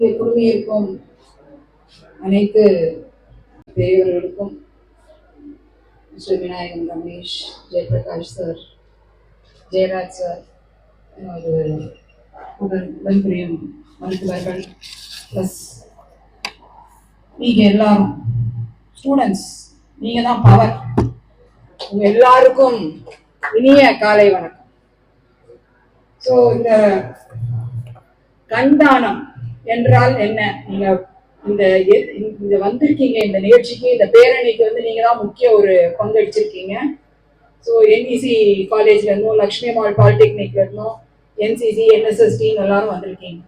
இங்கே குழுமியிருக்கும் அனைத்து பெரியவர்களுக்கும் mister Vinayagan Ramesh Jayaprakash sir Jayaraj sir உடன் உடன்புரியும் மருத்துவர்கள் ப்ளஸ் நீங்கள் எல்லாரும் ஸ்டூடெண்ட்ஸ் நீங்கள் தான் பவர் உங்க எல்லாருக்கும் இனிய காலை வணக்கம். ஸோ இந்த கண்தானம் என்றால் என்ன? நீங்க இந்த இந்த வந்திருக்கீங்க இந்த நிகழ்ச்சிக்கு இந்த பேரணிக்கு வந்து நீங்க தான் முக்கிய ஒரு பங்களிச்சிருக்கீங்க ஸோ என்இசி காலேஜ்ல இருந்தும் லக்ஷ்மி மால் பாலிடெக்னிக்ல இருந்தும் என்சிசி என்எஸ்எஸ்டின்னு எல்லாரும் வந்திருக்கீங்க.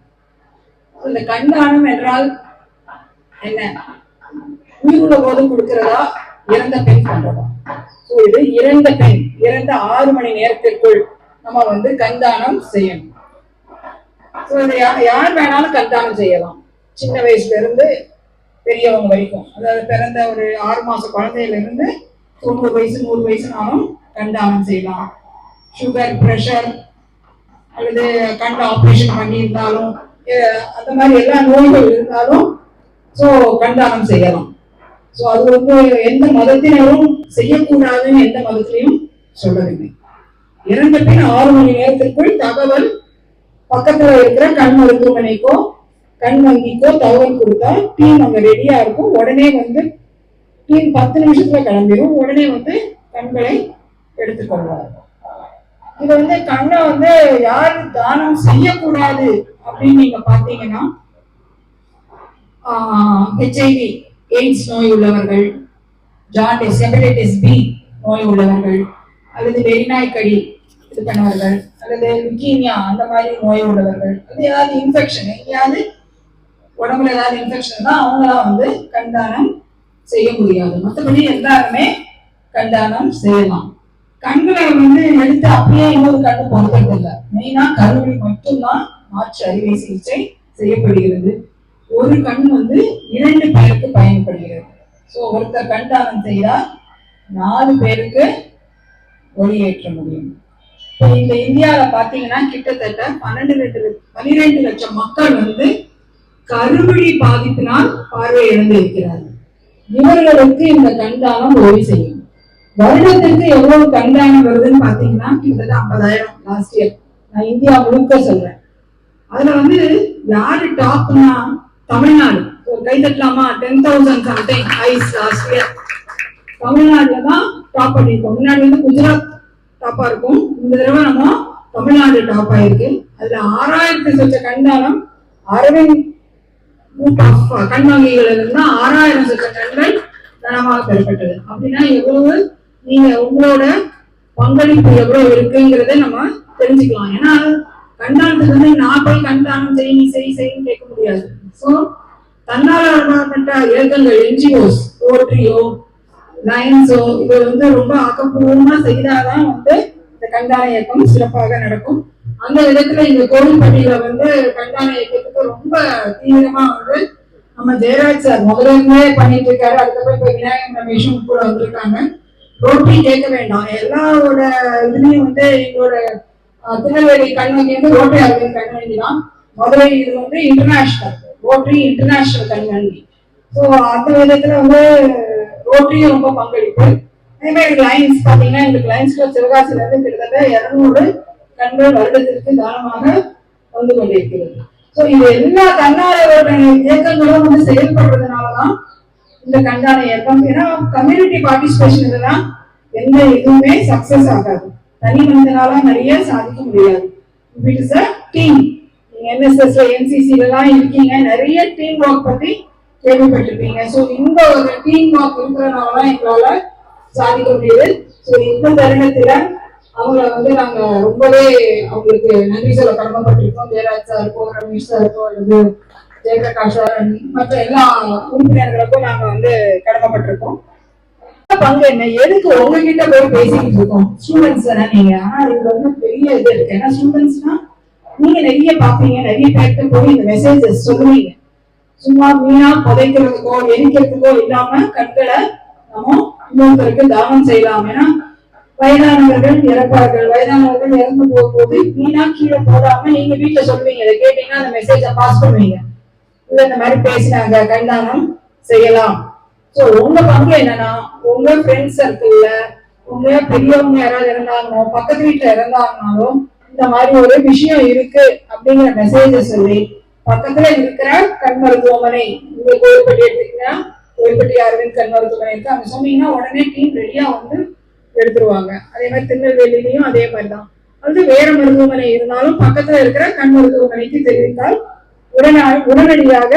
இந்த கண்தானம் என்றால் என்ன? உயிருள்ள போது கொடுக்கிறதா? இறந்த பெண் பண்றதா ஸோ இது இறந்த பெண் இறந்த ஆறு மணி நேரத்திற்குள் நம்ம வந்து கண்தானம் செய்யணும். யார் வேணாலும் கண்தானம் செய்யலாம். சின்ன வயசுல இருந்து பெரியவங்க வரைக்கும். அதாவது பிறந்த ஒரு ஆறு மாச குழந்தையில இருந்து தொண்ணூறு வயசு நூறு வயசுனாலும் கண்தானம் செய்யலாம். சுகர் ப்ரெஷர் அல்லது கண் ஆப்ரேஷன் பண்ணியிருந்தாலும் அந்த மாதிரி எல்லா நோய்கள் இருந்தாலும் ஸோ கண்தானம் செய்யலாம். ஸோ அது வந்து எந்த மதத்தினரும் செய்யக்கூடாதுன்னு எந்த மதத்திலையும் சொல்லவில்லை. இறந்த பின் ஆறு மணி நேரத்திற்குள் தகவல் பக்கத்துல இருக்கிற கண் மருத்துவமனைக்கோ கண் வங்கிக்கோ தகவல் கொடுத்தா டீம் அங்க ரெடியா இருக்கும். உடனே வந்து டீம் பத்து நிமிஷத்துல கிளம்பிடும் உடனே வந்து கண்களை எடுத்துக்கொள்வார் இது வந்து கண்ணை வந்து யாரு தானம் செய்யக்கூடாது அப்படின்னு நீங்க பாத்தீங்கன்னா ஹெச்ஐவி எய்ட்ஸ் நோய் உள்ளவர்கள் ஜாண்டிஸ் ஹெபடைட்டிஸ் பி நோய் உள்ளவர்கள் அல்லது வெறிநாய்க்கடி இது பண்ணவர்கள் அல்லது லுக்கீமியா அந்த மாதிரி நோய் உள்ளவர்கள் அது ஏதாவது இன்ஃபெக்ஷன் எங்கேயாவது உடம்புல ஏதாவது இன்ஃபெக்ஷன் தான் அவங்களாம் வந்து கண்தானம் செய்ய முடியாது. மற்றபடி எல்லாருமே கண்தானம் செய்யலாம். கண்களை வந்து எடுத்து அப்படியே இன்னொரு கண்ணு பொறுக்கிறது இல்லை. மெயினா கருவழி மட்டும்தான் மாற்று அறுவை சிகிச்சை செய்யப்படுகிறது. ஒரு கண் வந்து இரண்டு பேருக்கு பயன்படுகிறது. ஸோ ஒருத்தர் கண்தானம் செய்தால் நாலு பேருக்கு ஒளியேற்ற முடியும். இந்த இந்தியாவில பாத்தீங்கன்னா கிட்டத்தட்ட பன்னெண்டு ரெண்டு பனிரெண்டு லட்சம் மக்கள் வந்து கருவழி பாதிப்பினால் பார்வை இழந்து இருக்கிறார்கள் இவர்களுக்கு இந்த கண்தானம் உதவி செய்யும். வருடத்திற்கு எவ்வளவு கண்தானம் வருதுன்னு பாத்தீங்கன்னா கிட்டத்தட்ட ஐம்பதாயிரம் லாஸ்ட் இயர் நான் இந்தியா முழுக்க சொல்றேன். அதுல வந்து யாரு டாப்னா தமிழ்நாடு. ஒரு கை தட்டலாமா? Ten thousand something is last year தமிழ்நாடுல தான் டாப் பண்ணிருக்கோம் முன்னாடி வந்து குஜராத் டாப்பா இருக்கும். இந்த தடவை நம்ம தமிழ்நாடு டாப் ஆயிருக்கு அதுல ஆறாயிரத்தி சொச்ச கண்தானம் அரவிந்த் குரூப் ஆஃப் கண் வங்கிகள் இருந்தா ஆறாயிரம் சொச்ச கண்கள் தனமாக பெறப்பட்டது. அப்படின்னா எவ்வளவு? நீங்க உங்களோட பங்களிப்பு எவ்வளவு இருக்குங்கிறத நம்ம தெரிஞ்சுக்கலாம். ஏன்னா கண்டானத்துக்கு வந்து நான் போய் கண்டானம் செய் நீ செய் செய்ன்னு கேட்க முடியாது. ஸோ தன்னார்வப்பட்ட இயக்கங்கள் என்ஜிஓஸ் ரோட்டரியோ லைன்ஸோ இது வந்து ரொம்ப ஆக்கப்பூர்வமா செய்தாதான் வந்து இந்த கண்தான இயக்கம் சிறப்பாக நடக்கும். அந்த விதத்துல இந்த கோவில்பட்டியில வந்து கண்தான இயக்கத்துக்கு ரொம்ப தீவிரமா வந்து நம்ம ஜெயராஜ் சார் முதல்ல இருந்தே பண்ணிட்டு இருக்காரு. அதுக்கப்புறம் இப்ப விநாயகர் ரமேஷும் கூட வந்திருக்காங்க. ரோட்டி கேட்க வேண்டாம். எல்லாரோட இதுலயும் வந்து எங்களோட திருநெல்வேலி கண்வங்கி வந்து ரோட்டரி அரவிந்த் கண்வங்கி தான். மதுரை இது வந்து இன்டர்நேஷனல் ரோட்டரி இன்டர்நேஷனல் கண்வங்கி ஸோ அந்த விதத்துல வந்து ரோட்டரியும் ரொம்ப பங்களிப்பு. அதே மாதிரி லைன்ஸ் பாத்தீங்கன்னா எங்களுக்கு லைன்ஸ் சிவகாசில இருந்து கிட்டத்தட்ட இருநூறு கண்கள் வருடத்திற்கு தானமாக வந்து கொண்டிருக்கிறது. ஸோ இது எல்லா தன்னார்வ இயக்கங்களும் வந்து செயல்படுறதுனாலதான் இந்த கண்டான இயக்கம். ஏன்னா கம்யூனிட்டி பார்ட்டிசிபேஷன் இதெல்லாம் எந்த இதுவுமே சக்சஸ் ஆகாது. தனி மனிதனால நிறைய சாதிக்க முடியாது. இட் இஸ் அ டீம் நீங்க என்எஸ்எஸ்ல என்சிசில எல்லாம் இருக்கீங்க நிறைய டீம் ஒர்க் பத்தி கேள்விப்பட்டிருப்பீங்க. ஸோ இந்த ஒரு டீம் ஒர்க் இருக்கிறனால தான் எங்களால சாதிக்க முடியுது. ஸோ இந்த தருணத்துல அவங்கள வந்து நாங்க ரொம்பவே அவங்களுக்கு நன்றி சொல்ல கடமைப்பட்டிருக்கோம். ஜெயராஜ் சார் இருக்கோ ரமேஷ் சார் இருக்கோ அல்லது ஜெயபிரகாஷ் சார் மற்ற எல்லா உறுப்பினர்களுக்கும் நாங்க வந்து கடமைப்பட்டிருக்கோம். பங்கு என்ன? எதுக்கு உங்ககிட்ட போய் பேசிக்கிட்டு இருக்கோம்? ஸ்டூடெண்ட்ஸ் தானே நீங்க. ஆனா இதுல வந்து பெரிய இது இருக்கு. ஏன்னா ஸ்டூடெண்ட்ஸ்னா நீங்க நிறைய பாப்பீங்க நிறைய பேர்கிட்ட போய் இந்த மெசேஜஸ் சொல்லுவீங்க. சும்மா வீணா புதைக்கிறதுக்கோ எரிக்கிறதுக்கோ இல்லாம கண்களை நம்ம இன்னொருத்தருக்கு தானம் செய்யலாம். ஏன்னா வயதானவர்கள் இறப்பார்கள் வயதானவர்கள் இறந்து போகும்போது வீணா கீழே போடாம நீங்க வீட்டுல சொல்லுவீங்க. இதை கேட்டீங்கன்னா அந்த மெசேஜை பாஸ் பண்ணுவீங்க. இல்ல இந்த மாதிரி பேசினாங்க கண்தானம் செய்யலாம். சோ உங்க பங்கு என்னன்னா உங்க ஃப்ரெண்ட்ஸ் சர்க்கிள்ல உங்க பெரியவங்க யாராவது இருந்தாங்களோ பக்கத்து வீட்டுல இறந்தாங்கனாலும் இந்த மாதிரி ஒரு விஷயம் இருக்கு அப்படிங்கிற மெசேஜை சொல்லி பக்கத்துல இருக்கிற கண் மருத்துவமனை இங்க கோயில்பட்டி எடுத்துக்கிட்டா கோயில்பட்டி அரவிந்த் கண் மருத்துவமனை இருக்கு. அங்க சொன்னீங்கன்னா உடனே டீம் ரெடியா வந்து எடுத்துருவாங்க. அதே மாதிரி திருநெல்வேலியிலையும் அதே மாதிரி தான் அது வேற மருத்துவமனை இருந்தாலும் பக்கத்துல இருக்கிற கண் மருத்துவமனைக்கு தெரிவித்தால் உடனே உடனடியாக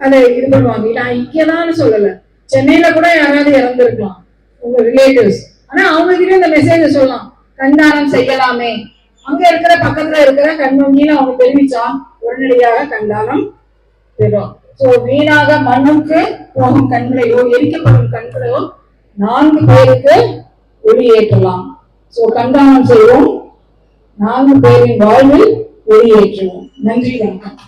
அதை இது பண்ணுவாங்க. நான் இங்கதான்னு சொல்லல. சென்னையில கூட யாராவது இறந்துருக்கலாம் உங்க ரிலேட்டிவ்ஸ் ஆனா அவங்க கிட்ட இந்த மெசேஜ் சொல்லலாம். கண்தானம் செய்யலாமே. அங்க இருக்கிற பக்கத்துல இருக்கிற கண் வங்கியில அவங்க தெரிவிச்சா உடனடியாக கண்தானம் பெறும். சோ வீணாக மண்ணுக்கு போகும் கண்களையோ எரிக்கப்படும் கண்களையோ நான்கு பேருக்கு ஒளியேற்றலாம் சோ கண்தானம் செய்வோம். நான்கு பேரின் வாழ்வில் ஒளியேற்றுவோம் நன்றி வணக்கம்.